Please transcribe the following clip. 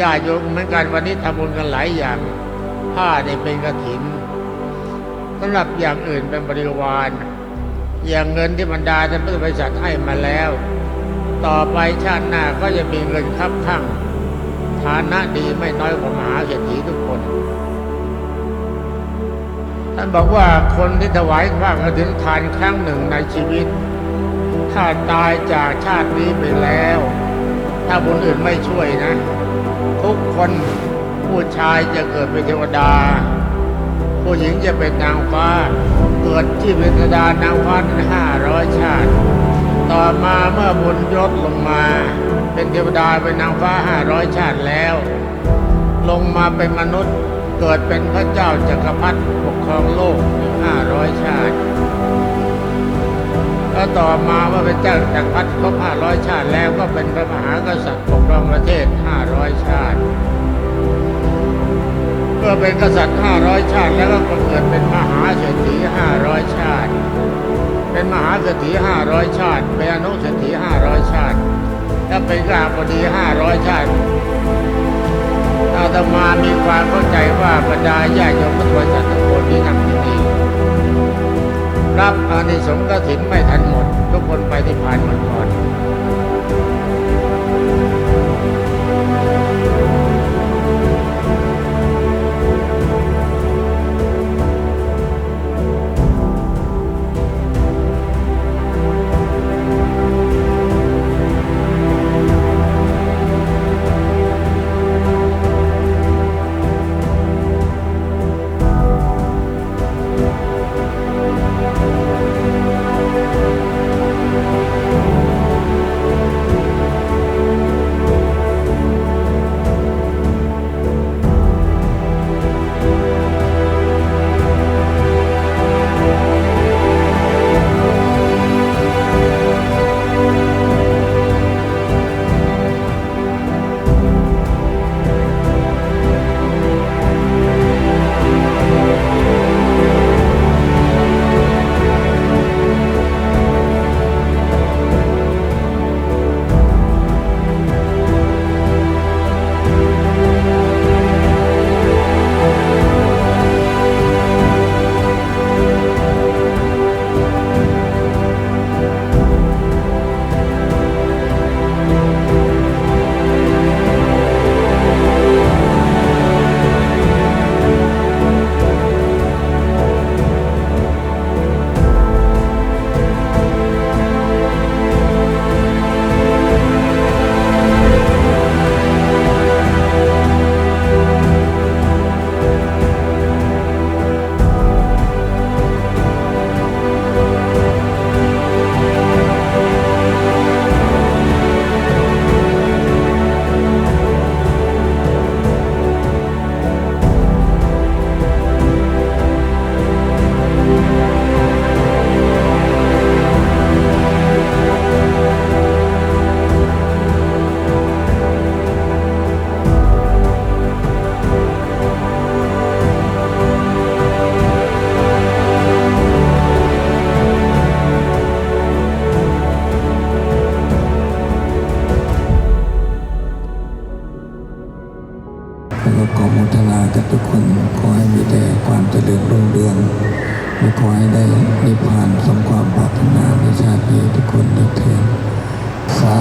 ญาติโยมเหมือนกันวันนี้ทำบุญกันหลายอย่าง ผ้าเนี่ยเป็นกระถินสำหรับอย่างอื่นเป็นบริวารอย่างเงินที่บรรดาท่านพุทธบริษัทให้มาแล้ว ต่อไปชาติหน้าก็จะมีเงินคับข้างฐานะดีไม่น้อยกว่ามหาเศรษฐีทุกคน ท่านบอกว่าคนที่ถวายผ้ากฐินทานครั้งหนึ่งในชีวิต ถ้าตายจากชาตินี้ไปแล้ว ถ้าบุญอื่นไม่ช่วยนะ ทุกคนผู้ชายจะเกิดเป็นเทวดา ผู้หญิงจะเป็นนางฟ้า เกิดที่เป็นเทวดานางฟ้านั้นห้าร้อยชาติ ต่อมาเมื่อบุญยศลงมา เป็นเทวดาเป็นนางฟ้าห้าร้อยชาติแล้ว ลงมาเป็นมนุษย์เกิดเป็นพระเจ้าจักรพรรดิปกครองโลกห้าร้อยชาติแล้วต่อมาเมื่อเป็นเจ้าจักรพรรดิครบห้าร้อยชาติแล้วก็เป็นพระมหากษัตริย์ปกครองประเทศห้า ร้อยชาติ เมื่อเป็นกษัตริย์ห้าร้อยชาติ แล้วก็เกิดเป็นมหาเศรษฐีห้าร้อยชาติ เป็นมหาเศรษฐีห้าร้อยชาติ เป็นอนุเศรษฐีห้าร้อยชาติแล้วเป็นกาบดีห้าร้อยชาติอาตมามีความเข้าใจว่าบรรดาญาโยมพุทธบริษัททุกคนที่ทำที่นี่รับอานิสงส์กฐินไม่ทันหมด ทุกคนไปที่ผ่านหมดก่อน ก็ขอมุทนากักทุกคน ขอให้มีแต่ความเจริญรุ่งเรืองและขอให้ได้นิพพานสมความปรารถนาในชาตินี้ทุกคนทุกเทอสา